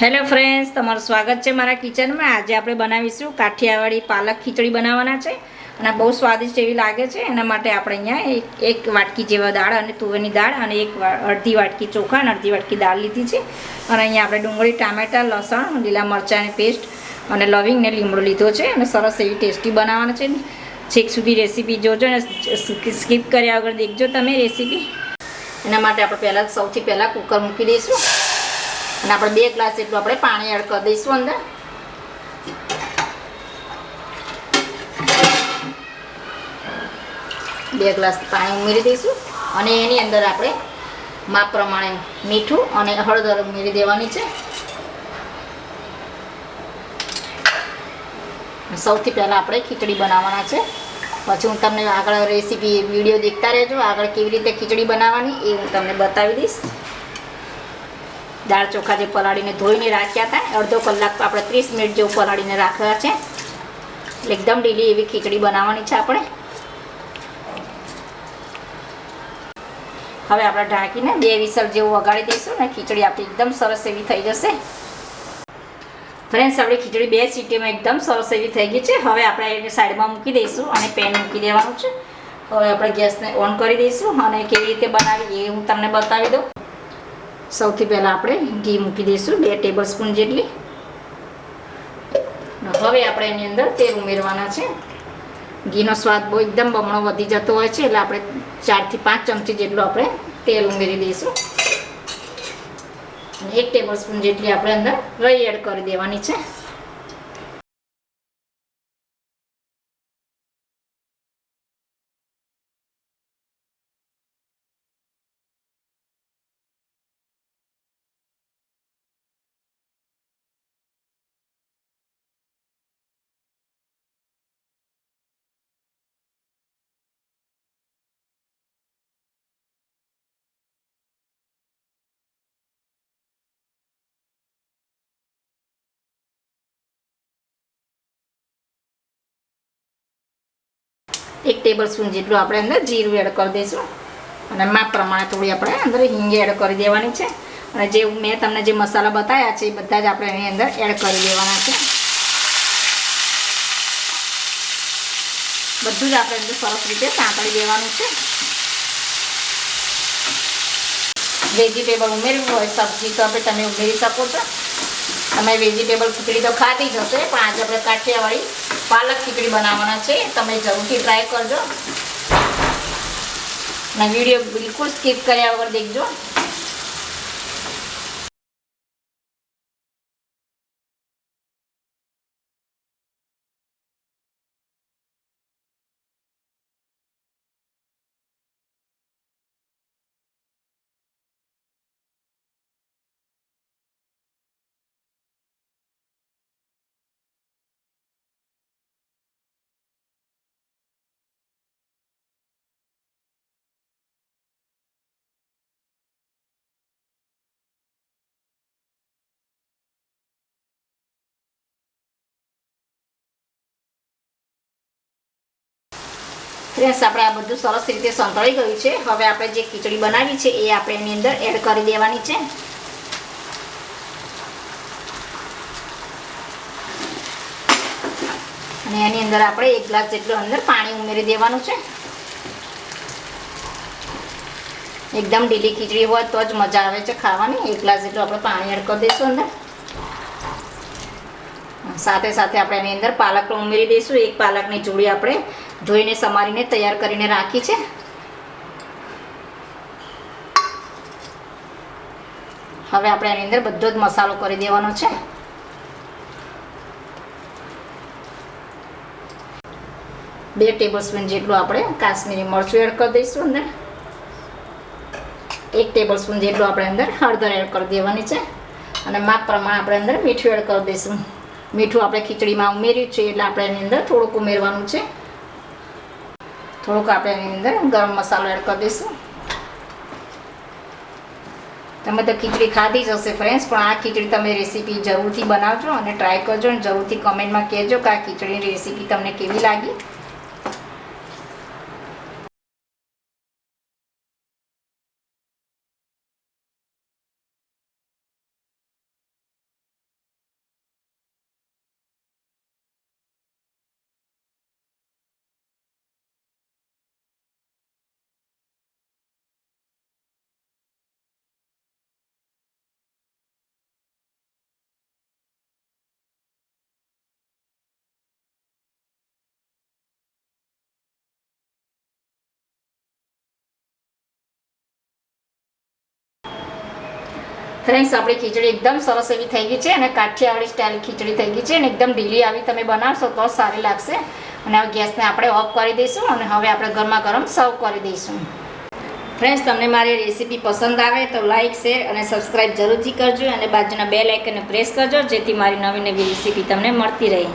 Hello friends, તમારું સ્વાગત છે મારા કિચનમાં. આજે આપણે બનાવીશું કાઠિયાવાડી પાલક ખીચડી બનાવવાના છે અને બહુ સ્વાદિષ્ટ એવી લાગે છે. એના માટે આપણે અહીંયા એક એક વાટકી જેવા દાળ અને તુવેરની દાળ અને એક અડધી વાટકી ચોખા અને અડધી વાટકી દાળ લીધી છે. અને અહીંયા આપણે ડુંગળી, ટામેટાં, લસણ, લીલા મરચાંની પેસ્ટ અને લવિંગને લીમડો લીધો છે અને સરસ એવી ટેસ્ટી બનાવવાના છે. છેક સુધી રેસીપી જોજો અને સ્કીપ કર્યા વગર દેખજો તમે રેસીપી. એના માટે આપણે પહેલાં સૌથી પહેલાં કુકર મૂકી દઈશું. અને આપણે બે ગ્લાસ જેટલું આપણે પાણી એડ કરી દઈશું અંદર. બે ગ્લાસ પાણી ઉમેરી દઈશું. અને એની અંદર આપણે માપ પ્રમાણે મીઠું અને હળદર ઉમેરી દેવાની છે. સૌથી પહેલાં આપણે ખીચડી બનાવવાના છે. પછી હું તમને આગળ રેસીપી વીડિયો દેખતા રહેજો. આગળ કેવી રીતે ખીચડી બનાવવાની એ હું તમને બતાવી દઈશ. દાળ ચોખા જે પલાળીને ધોઈને રાખ્યા હતા. અડધો કલાક આપણે ત્રીસ મિનિટ જેવું પલાળીને રાખ્યા છે. એટલે એકદમ ઢીલી એવી ખીચડી બનાવવાની છે આપણે. હવે આપણે ઢાંકીને બે વિસલ જેવું વગાડી દઈશું ને ખીચડી આપણી એકદમ સરસ એવી થઈ જશે. ફ્રેન્ડ્સ, આપણી ખીચડી બે સીટીમાં એકદમ સરસ એવી થઈ ગઈ છે. હવે આપણે એને સાઈડમાં મૂકી દઈશું અને પેન મૂકી દેવાનું છે. હવે આપણે ગેસને ઓન કરી દઈશું અને કેવી રીતે બનાવી એ હું તમને બતાવી દઉં. સૌથી પહેલાં આપણે ઘી મૂકી દઈશું, બે ટેબલ સ્પૂન જેટલી હવે આપણે એની અંદર તેલ ઉમેરવાના છે. ઘીનો સ્વાદ બહુ એકદમ બમણો વધી જતો હોય છે, એટલે આપણે ચારથી પાંચ ચમચી જેટલું આપણે તેલ ઉમેરી દઈશું. અને એક ટેબલ સ્પૂન જેટલી આપણે અંદર રઈ એડ કરી દેવાની છે. એક ટેબલ સ્પૂન જેટલું આપણે અંદર જીરું એડ કરી દઈશું. અને માપ પ્રમાણે થોડી આપણે અંદર હિંગ એડ કરી દેવાની છે. અને જે મેં તમને જે મસાલા બતાવ્યા છે, એ બધા જ આપણે એની અંદર એડ કરી દેવાના છે. બધું જ આપણે અંદર સરસ રીતે સાંકળી દેવાનું છે. વેજીટેબલ ઉમેરવું હોય, સબ્જી તો આપણે તમે ઉમેરી શકો છો. તમે વેજીટેબલ ખીચડી તો ખાધી જ હશે, પણ આજે આપણે કાઠિયાવાડી પાલક ખીચડી બનાવવાના છે. તમે જરૂરથી ટ્રાય કરજો. અને વીડિયો બિલકુલ સ્કીપ કર્યા વગર દેખજો. ફ્રેન્ડ્સ આપણે આ બધું સરસ રીતે સંતળાઈ ગયું છે. હવે આપણે જે ખીચડી બનાવી છે, એ આપણે એની અંદર એડ કરી દેવાની છે. અને એની અંદર આપણે એક ગ્લાસ જેટલું અંદર પાણી ઉમેરી દેવાનું છે. એકદમ ઢીલી ખીચડી હોય તો જ મજા આવે છે ખાવાની. એક ગ્લાસ જેટલું આપણે પાણી એડ કરી દઈશું અંદર. સાથે સાથે આપણે એની અંદર પાલક ઉમેરી દઈશું. એક પાલકની જોડી આપણે ધોઈને સમારીને તૈયાર કરીને રાખી છે. હવે આપણે એની અંદર બધો જ મસાલો કરી દેવાનો છે. બે ટેબલ સ્પૂન જેટલું આપણે કાશ્મીરી મરચું એડ કરી દઈશું અંદર. એક ટેબલ સ્પૂન જેટલું આપણે અંદર હળદર એડ કરી દેવાની છે. અને માપ પ્રમાણે આપણે અંદર મીઠું એડ કરી દઈશું. મીઠું આપણે ખીચડીમાં ઉમેર્યું છે એટલે આપણે એની અંદર થોડુંક ઉમેરવાનું છે. થોડુંક આપણે એની અંદર ગરમ મસાલો એડ કરી દઈશું. તમે તો ખીચડી ખાધી જ હશે ફ્રેન્ડ્સ પણ આ ખીચડી તમે રેસીપી જરૂરથી બનાવજો અને ટ્રાય કરજો અને જરૂરથી કમેન્ટમાં કહેજો કે આ ખીચડીની રેસીપી તમને કેવી લાગી. ફ્રેન્ડ્સ, આપણી ખીચડી એકદમ સરસ એવી થઈ ગઈ છે અને કાઠિયાવાડી સ્ટાઇલ ખીચડી થઈ ગઈ છે અને એકદમ ઢીલી આવી તમે બનાવશો તો સારી લાગશે. અને હવે ગેસને આપણે ઓફ કરી દઈશું અને હવે આપણે ગરમા ગરમ સર્વ કરી દઈશું. ફ્રેન્ડ્સ, તમને મારી રેસીપી પસંદ આવે તો લાઇક શેર અને સબસ્ક્રાઇબ જરૂરથી કરજો અને બાજુના બે લાઇકને પ્રેસ કરજો જેથી મારી નવી નવી રેસીપી તમને મળતી રહે.